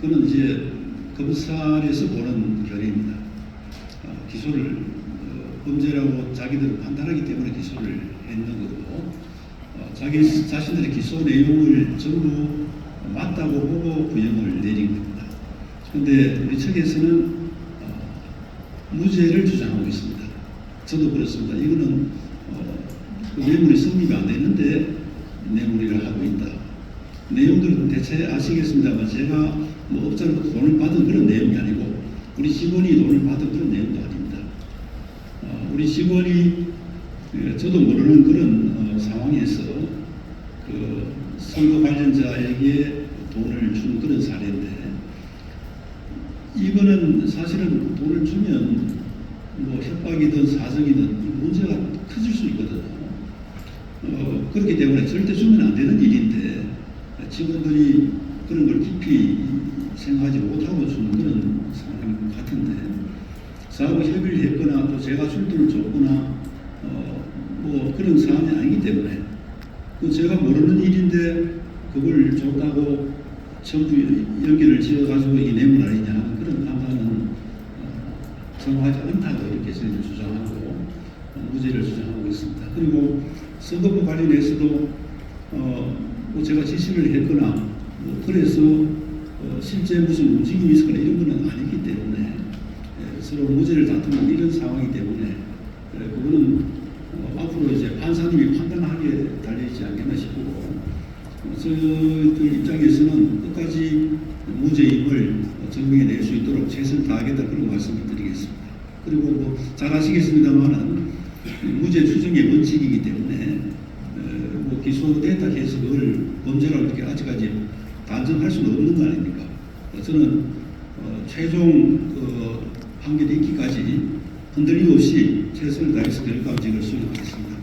그는 이제 검찰에서 보는 견해입니다. 어, 기소를 어, 범죄라고 자기들은 판단하기 때문에 기소를 했는 거고 어, 자기 자신들의 기소 내용을 전부 맞다고 보고 구형을 내린 겁니다. 그런데 우리 측에서는 어, 무죄를 주장하고 있습니다. 저도 그렇습니다. 이거는 어, 그 뇌물이 성립이 안 되는데 뇌물이라 하고 있다. 내용들은 대체 아시겠습니다만 제가 뭐 업자로부터 돈을 받은 그런 내용이 아니고 우리 직원이 돈을 받은 그런 내용도 아닙니다. 어, 우리 직원이 예, 저도 모르는 그런 어, 상황에서 그 선거 관련자에게 돈을 준 그런 사례인데 이거는 사실은 돈을 주면 뭐 협박이든 사정이든 문제가 커질 수 있거든요. 어, 그렇기 때문에 절대 주면 안 되는 일인데 직원들이 그런 걸 깊이 생각하지 못하고 주는 그런 상황인 것 같은데 사하고 협의를 했거나 또 제가 출두를 줬거나 어, 뭐 그런 사안이 아니기 때문에 그 제가 모르는 일인데 그걸 줬다고 정부 연기를 지어가지고 이 뇌물 아니냐 그런 판단은 어, 정확하지 않다고 이렇게 저희는 주장하고 어, 무죄를 주장하고 있습니다. 그리고 선거법 관련해서도 어, 뭐 제가 지시를 했거나 뭐 그래서 어, 실제 무슨 움직임이 있거나 이런 거는 아니기 때문에 예, 서로 무죄를 다투는 이런 상황이기 때문에 예, 그거는 어, 앞으로 이제 판사님이 판단하기에 달려있지 않겠나 싶고 어, 저희들 입장에서는 끝까지 무죄임을 증명해낼 수 있도록 최선을 다하겠다 그런 말씀을 드리겠습니다. 그리고 뭐 잘 아시겠습니다만은 무죄 추정의 원칙이기 때문에 어, 뭐 기소됐다 해서 그걸 범죄라고 이렇게 아직까지 단정할 수는 없는 거 아닙니까? 어, 저는 어, 최종 그 판결이 있기까지 흔들림 없이 최선을 다해서 결과직을 수행하겠습니다.